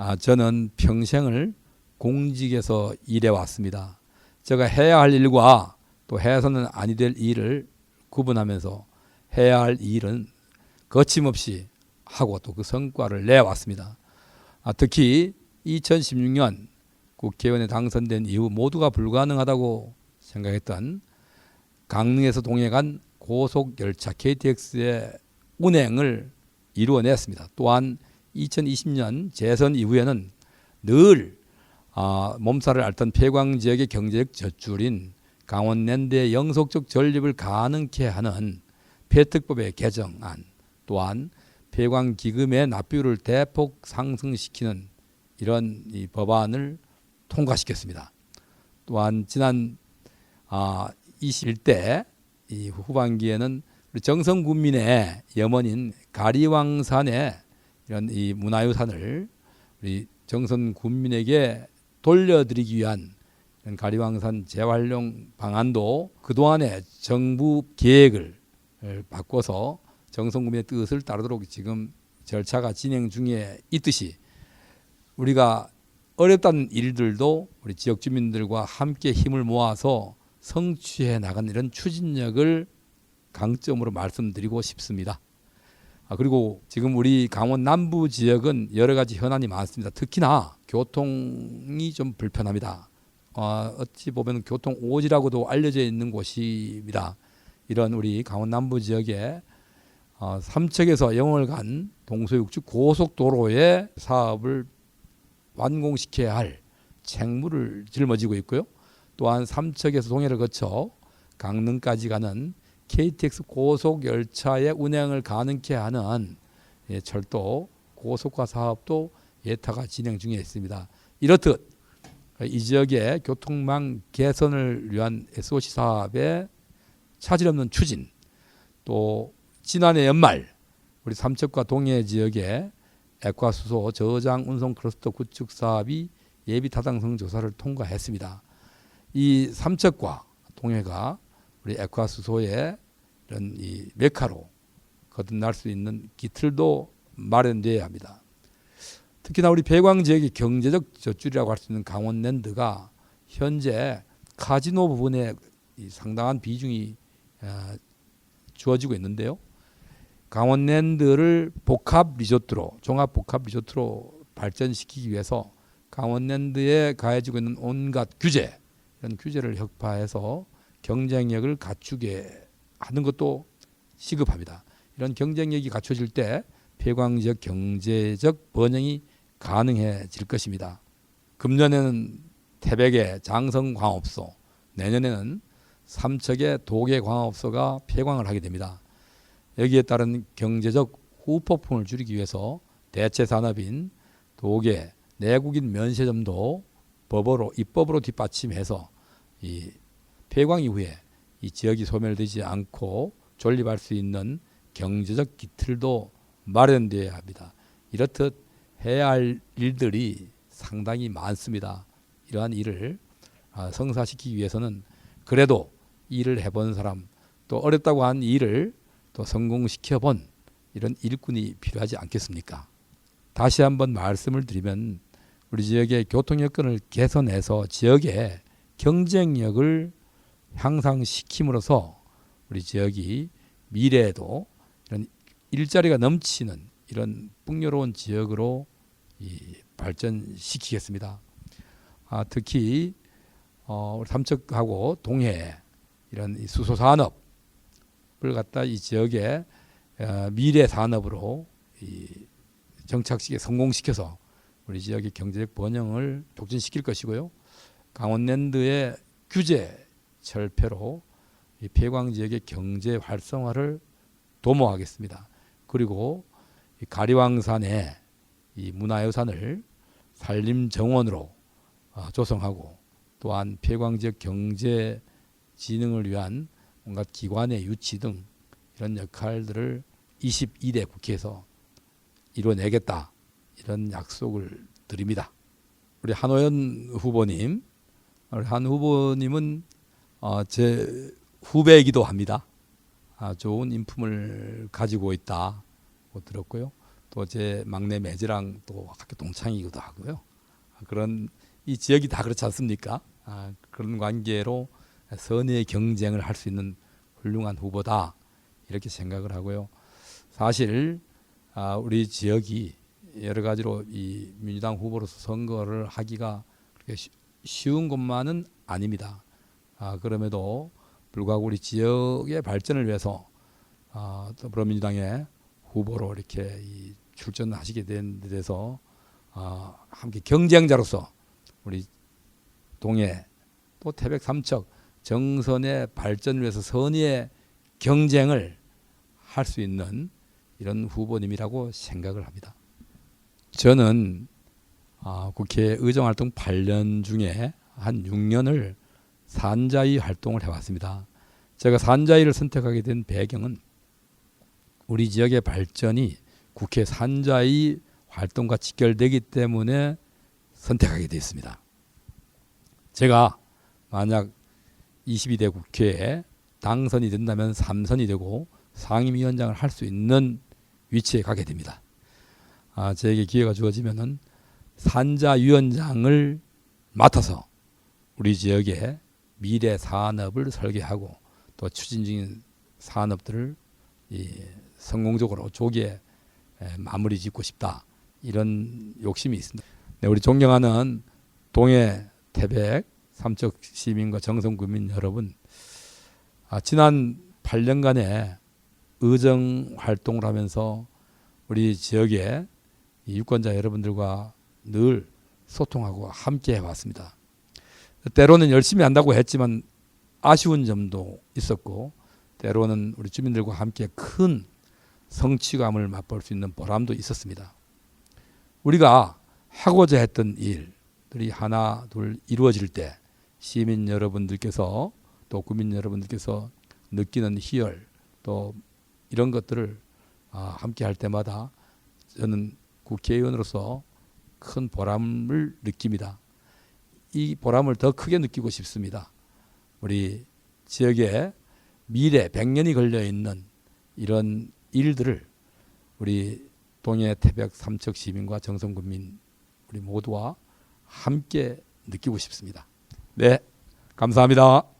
아, 저는 평생을 공직에서 일해 왔습니다. 제가 해야 할 일과 또 해서는 아니 될 일을 구분하면서 해야 할 일은 거침없이 하고 또 그 성과를 내왔습니다. 아, 특히 2016년 국회의원에 당선된 이후 모두가 불가능하다고 생각했던 강릉에서 동해 간 고속 열차 KTX의 운행을 이루어냈습니다. 또한 2020년 재선 이후에는 늘 아, 몸살을 앓던 폐광 지역의 경제적 젖줄인 강원 랜드의 영속적 전립을 가능케 하는 폐특법의 개정안 또한 폐광 기금의 납부율을 대폭 상승시키는 이런 이 법안을 통과시켰습니다. 또한 지난 아, 21대 이 후반기에는 정성 군민의 염원인 가리왕산의 이런 이 문화유산을 우리 정선 군민에게 돌려드리기 위한 가리왕산 재활용 방안도 그동안의 정부 계획을 바꿔서 정선 군민의 뜻을 따르도록 지금 절차가 진행 중에 있듯이 우리가 어렵다는 일들도 우리 지역 주민들과 함께 힘을 모아서 성취해 나간 이런 추진력을 강점으로 말씀드리고 싶습니다. 아, 그리고 지금 우리 강원 남부 지역은 여러 가지 현안이 많습니다. 특히나 교통이 좀 불편합니다. 어, 어찌 보면 교통 오지라고도 알려져 있는 곳입니다. 이런 우리 강원 남부 지역에 어, 삼척에서 영월 간 동서육지 고속도로의 사업을 완공시켜야 할 책무를 짊어지고 있고요. 또한 삼척에서 동해를 거쳐 강릉까지 가는 KTX 고속 열차의 운행을 가능케 하는 예, 철도 고속화 사업도 예타가 진행 중에 있습니다. 이렇듯 이 지역의 교통망 개선을 위한 SOC 사업의 차질 없는 추진 또 지난해 연말 우리 삼척과 동해 지역의 액화수소 저장 운송 클러스터 구축 사업이 예비 타당성 조사를 통과했습니다. 이 삼척과 동해가 우리 액화수소의 이런 이 메카로 거듭날 수 있는 기틀도 마련돼야 합니다. 특히나 우리 배광 지역의 경제적 젖줄이라고 할 수 있는 강원랜드가 현재 카지노 부분에 상당한 비중이 어, 주어지고 있는데요. 강원랜드를 복합 리조트로 종합 복합 리조트로 발전시키기 위해서 강원랜드에 가해지고 있는 온갖 규제 이런 규제를 혁파해서 경쟁력을 갖추게 하는 것도 시급합니다. 이런 경쟁력이 갖춰질 때 폐광 지역 경제적 번영이 가능해질 것입니다. 금년에는 태백의 장성광업소, 내년에는 삼척의 도계광업소가 폐광을 하게 됩니다. 여기에 따른 경제적 후폭풍을 줄이기 위해서 대체 산업인 도계 내국인 면세점도 법으로 입법으로 뒷받침해서 이 폐광 이후에 이 지역이 소멸되지 않고 존립할 수 있는 경제적 기틀도 마련되어야 합니다. 이렇듯 해야 할 일들이 상당히 많습니다. 이러한 일을 아, 성사시키기 위해서는 그래도 일을 해본 사람 또 어렵다고 한 일을 또 성공시켜 본 이런 일꾼이 필요하지 않겠습니까? 다시 한번 말씀을 드리면 우리 지역의 교통 여건을 개선해서 지역의 경쟁력을 향상시킴으로써 우리 지역이 미래에도 이런 일자리가 넘치는 이런 풍요로운 지역으로 이 발전시키겠습니다. 아, 특히 어, 삼척하고 동해 이런 수소 산업을 갖다 이 지역의 어, 미래 산업으로 이 정착시켜 성공시켜서 우리 지역의 경제적 번영을 촉진시킬 것이고요. 강원랜드의 규제 철폐로 이 폐광 지역의 경제 활성화를 도모하겠습니다. 그리고 이 가리왕산의 이 문화유산을 산림 정원으로 어, 조성하고 또한 폐광 지역 경제 진흥을 위한 온갖 기관의 유치 등 이런 역할들을 22대 국회에서 이뤄내겠다 이런 약속을 드립니다. 우리 한호연 후보님, 우리 한 후보님은 어, 제 후배이기도 합니다. 아, 좋은 인품을 가지고 있다고 들었고요. 또 제 막내 매지랑 또 학교 동창이기도 하고요. 아, 그런 이 지역이 다 그렇지 않습니까? 아, 그런 관계로 선의의 경쟁을 할 수 있는 훌륭한 후보다 이렇게 생각을 하고요. 사실 아, 우리 지역이 여러 가지로 이 민주당 후보로서 선거를 하기가 그렇게 쉬- 쉬운 것만은 아닙니다. 아, 그럼에도 불구하고 우리 지역의 발전을 위해서 아, 더불어민주당의 후보로 이렇게 이 출전하시게 된데 대해서 아, 함께 경쟁자로서 우리 동해 또 태백 삼척 정선의 발전을 위해서 선의의 경쟁을 할 수 있는 이런 후보님이라고 생각을 합니다. 저는 아, 국회 의정활동 8년 중에 한 6년을 산자위 활동을 해왔습니다. 제가 산자위를 선택하게 된 배경은 우리 지역의 발전이 국회 산자위 활동과 직결되기 때문에 선택하게 되었습니다. 제가 만약 22대 국회에 당선이 된다면 3선이 되고 상임위원장을 할 수 있는 위치에 가게 됩니다. 아, 저에게 기회가 주어지면은 산자위원장을 맡아서 우리 지역의 미래 산업을 설계하고 또 추진 중인 산업들을 이 성공적으로 조기에 에, 마무리 짓고 싶다 이런 욕심이 있습니다. 네, 우리 존경하는 동해 태백 삼척 시민과 정성 구민 여러분, 아, 지난 8년간의 의정 활동을 하면서 우리 지역의 이 유권자 여러분들과 늘 소통하고 함께 해왔습니다. 때로는 열심히 한다고 했지만 아쉬운 점도 있었고 때로는 우리 주민들과 함께 큰 성취감을 맛볼 수 있는 보람도 있었습니다. 우리가 하고자 했던 일들이 하나 둘 이루어질 때 시민 여러분들께서 또 국민 여러분들께서 느끼는 희열 또 이런 것들을 아, 함께 할 때마다 저는 국회의원으로서 큰 보람을 느낍니다. 이 보람을 더 크게 느끼고 싶습니다. 우리 지역의 미래 100년이 걸려 있는 이런 일들을 우리 동해 태백 삼척 시민과 정성 군민 우리 모두와 함께 느끼고 싶습니다. 네, 감사합니다.